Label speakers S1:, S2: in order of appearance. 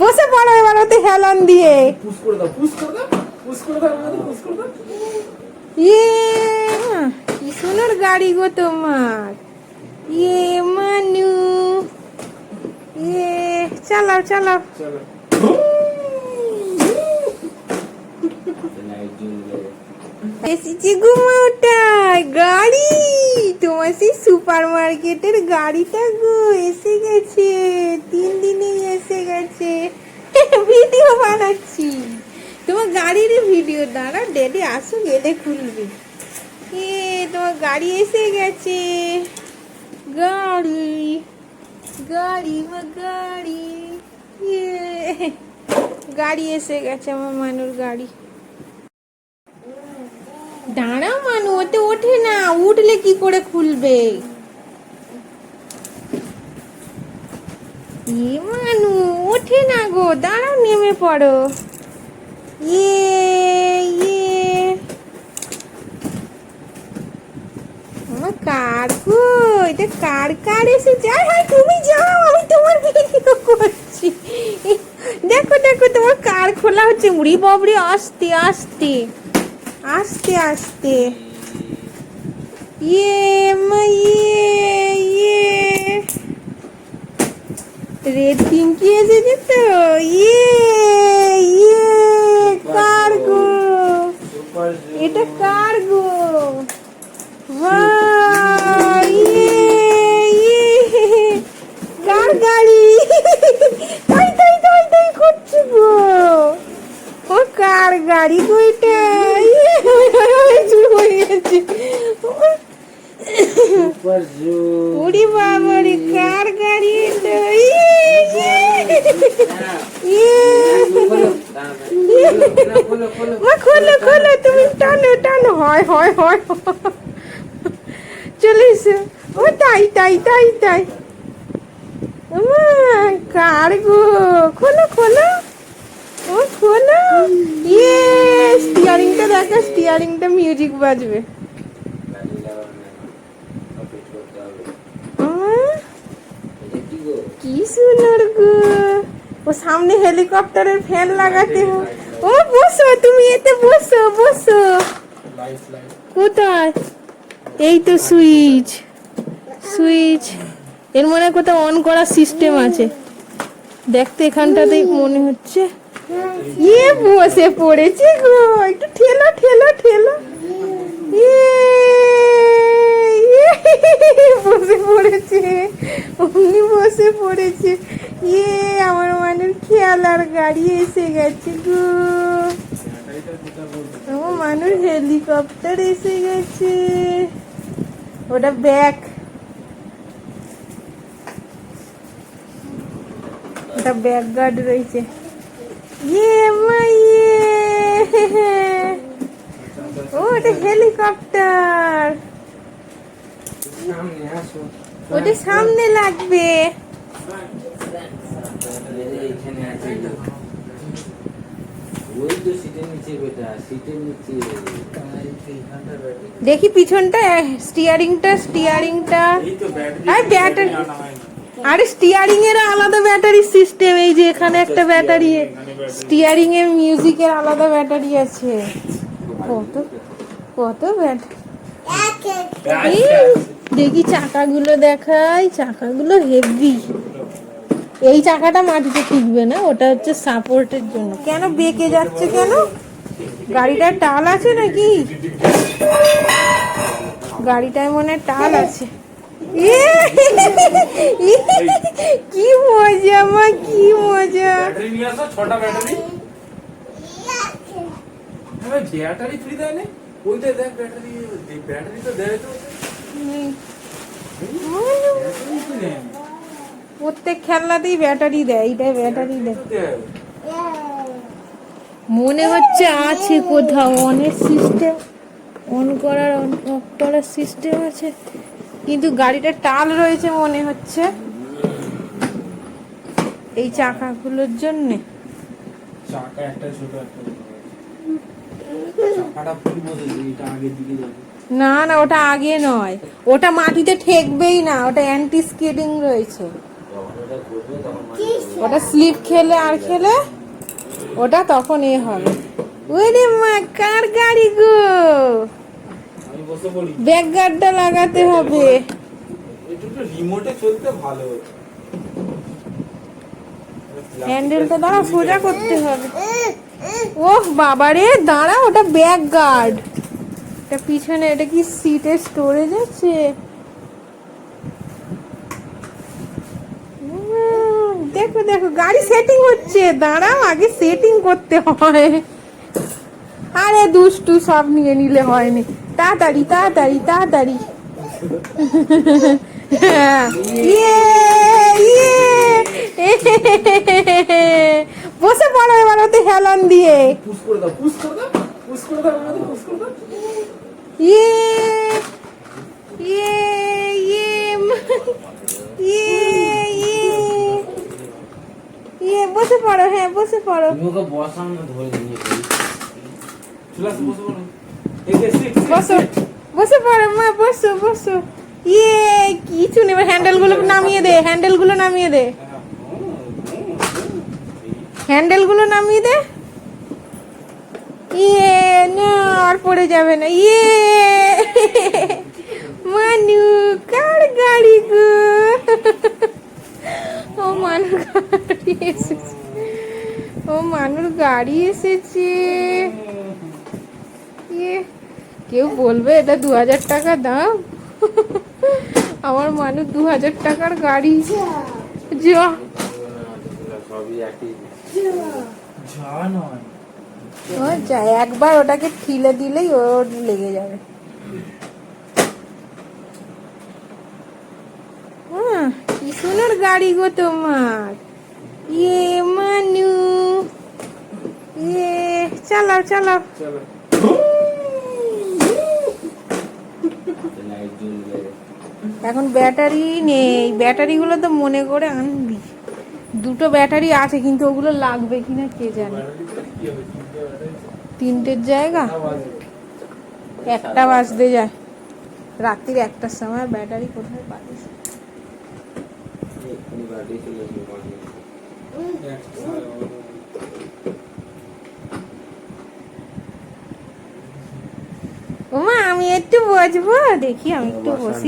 S1: বসে পড়ো এবার ওতে হেলান দিয়ে। ইয়ে সুন্দর গাড়ি গো তোমার। ইয়ে মানু ইয়ে চালাও চালাও। এসেছি ঘুমাওটায় গাড়ি। তোমার সেই সুপার মার্কেটের গাড়িটা গো, এসে গেছে। তিন দিনেই এসে গেছে। ভিডিও বানাচ্ছি। তোমার গাড়ির ভিডিও, দাঁড়া ডেডি আসুক এলে খুলবে। এ, তোমার গাড়ি এসে গেছে। গাড়ি গাড়ি মা, গাড়ি। গাড়ি এসে গেছে আমার মানুর গাড়ি। দাঁড়াও মানু, ওতে ওঠে না, উঠলে কি করে খুলবে? এ মানু, ওঠে না গো, দাঁড়াও, নেমে পড়ো। ইয়ে ইয়ে আমার কার গো, এটা কার কার এসে যায় হাই তুমি যাও, আমি তোমার ভিডিও করছি। দেখো দেখো, তোমার কার খোলা হচ্ছে, উড়ি বাবরি আস্তে আস্তে। আস্তে আস্তে। ইয়ে ইয়ে ইয়ে। রেড পিঙ্কি এসেছে তো? ইয়ে ইয়ে। কার গো এটা কার গো ইয়ে, ইয়ে, কার গাড়ি? তাই তাই তাই তাই করছে গো। ও কার গাড়ি গো এটা? চুপ হয়ে কার গাড়ি ইয়ে, ইয়ে, মা খোলো খোলো তুমি টানো টানো। হয় হয় হয়। চলে এসো। ও তাই তাই তাই তাই। কার গো? খোলো খোলো। ও খোলো। ইয়ে স্টিয়ারিংটা দেখা স্টিয়ারিংটা মিউজিক বাজবে। কি সুন্দর গো। ও সামনে হেলিকপ্টারের ফ্যান লাগাতে ও। বসো, তুমি এতে বসো বসো। কোথায়? এই তো সুইচ। সুইচ। এর মনে কোথাও অন করার সিস্টেম আছে। দেখতে এখানটাতেই মনে হচ্ছে। ইয়ে বসে পড়েছে গো, একটু ঠেলো ঠেলো ঠেলো। বসে পড়েছে অমনি বসে পড়েছে। ইয়ে আমার মানের খেয়ালার গাড়ি এসে গেছে গো। আমার মানুষ হেলিকপ্টার এসে গেছে। ওটা ব্যাগ। ওটা ব্যাক গার্ড রয়েছে। ইয়ে ইয়ে। ও ওটা হেলিকপ্টার। ওটা সামনে লাগবে। দেখি পিছনটা স্টিয়ারিংটা স্টিয়ারিংটা। আর ব্যাটারি আরে স্টিয়ারিং এর আলাদা ব্যাটারি সিস্টেম এই যে এখানে একটা ব্যাটারি স্টিয়ারিং এর মিউজিকের আলাদা ব্যাটারি আছে। কত কত ব্যাটারি দেখি চাকাগুলো দেখাই চাকাগুলো হেভি এই চাকাটা মাটিতে টিকবে না ওটা হচ্ছে সাপোর্টের জন্য। কেন বেঁকে যাচ্ছে কেন? গাড়িটার টাল আছে নাকি? গাড়িটায় মনে হয় টাল আছে! কি মজা মা কি মজা।
S2: ব্যাটারি নিয়ে আসো ছটা ব্যাটারি। ব্যাটারি ফ্রি দেয় না? ওইটা দেখ ব্যাটারি ব্যাটারি তো দেয় তো।
S1: প্রত্যেক খেলনাতেই ব্যাটারি দেয় এইটাই ব্যাটারি দেয়। মনে হচ্ছে আছে কোথাও অনের সিস্টেম অন করার অন অফ করার সিস্টেম আছে। কিন্তু গাড়িটা টাল রয়েছে মনে হচ্ছে। এই চাকাগুলোর জন্যে।
S2: চাকা একটা ছোট একটা
S1: না না ওটা আগে নয়। ওটা মাটিতে ঠেকবেই না ওটা অ্যান্টি স্কেটিং রয়েছে। ওটা স্লিপ খেলে আর খেলে ওটা তখন এ হবে। ওরে মা কার গাড়ি গো? ব্যাক গার্ডটা লাগাতে হবে।
S2: রিমোটে চলতে ভালো।
S1: হ্যান্ডেলটা দাঁড়া সোজা করতে হবে। ওহ বাবারে দাঁড়া ওটা ব্যাক গার্ড। এটা পিছনে এটা কি সিটের স্টোরেজ আছে? দেখো দেখো গাড়ি সেটিং হচ্ছে। দাঁড়াও আগে সেটিং করতে হয়। আরে দুষ্টু সব নিয়ে নিলে হয়নি। তাড়াতাড়ি তাড়াতাড়ি তাড়াতাড়ি। ইয়ে ইয়ে। বসে পড়ো এবার ওতে হেলান দিয়ে। ইয়ে ইয়ে ইয়ে ইয়ে ইয়ে। বসে পড়ো হ্যাঁ বসে পড়ো।
S3: তুমি ওকে বসাও না ধরে
S2: চলে আসো, বসে সিট
S1: বসো বসে পড়ো মা বসো বসো। ইয়ে কিছু নেই হ্যান্ডেলগুলো নামিয়ে দে হ্যান্ডেলগুলো নামিয়ে দে। হ্যান্ডেলগুলো নামিয়ে দে। ইয়ে না আর পড়ে যাবে না। ইয়ে। মানু কার গাড়ি গো? ও মানু গাড়ি এসেছে। ও মানুর গাড়ি এসেছে। ইয়ে। কেউ বলবে এটা দু হাজার টাকা দাম? আমার মানুষ দু হাজার টাকার গাড়ি। যা। একবার ওটাকে ঠিলে দিলেই ওর লেগে যাবে। হ্যাঁ, কি সুন্দর গাড়ি গো তোমার। ইয়ে মানু। ইয়ে চালাও চালাও। এখন ব্যাটারি নেই। ব্যাটারিগুলো তো মনে করে আনবি। দুটো ব্যাটারি আছে, কিন্তু ওগুলো লাগবে কিনা কে জানে? তিনটের জায়গা? একটা বাজতে যায়। রাত্রির একটার সময় ব্যাটারি কোথায় পারিস ওমা আমি একটু বসবো? দেখি আমি একটু বসি।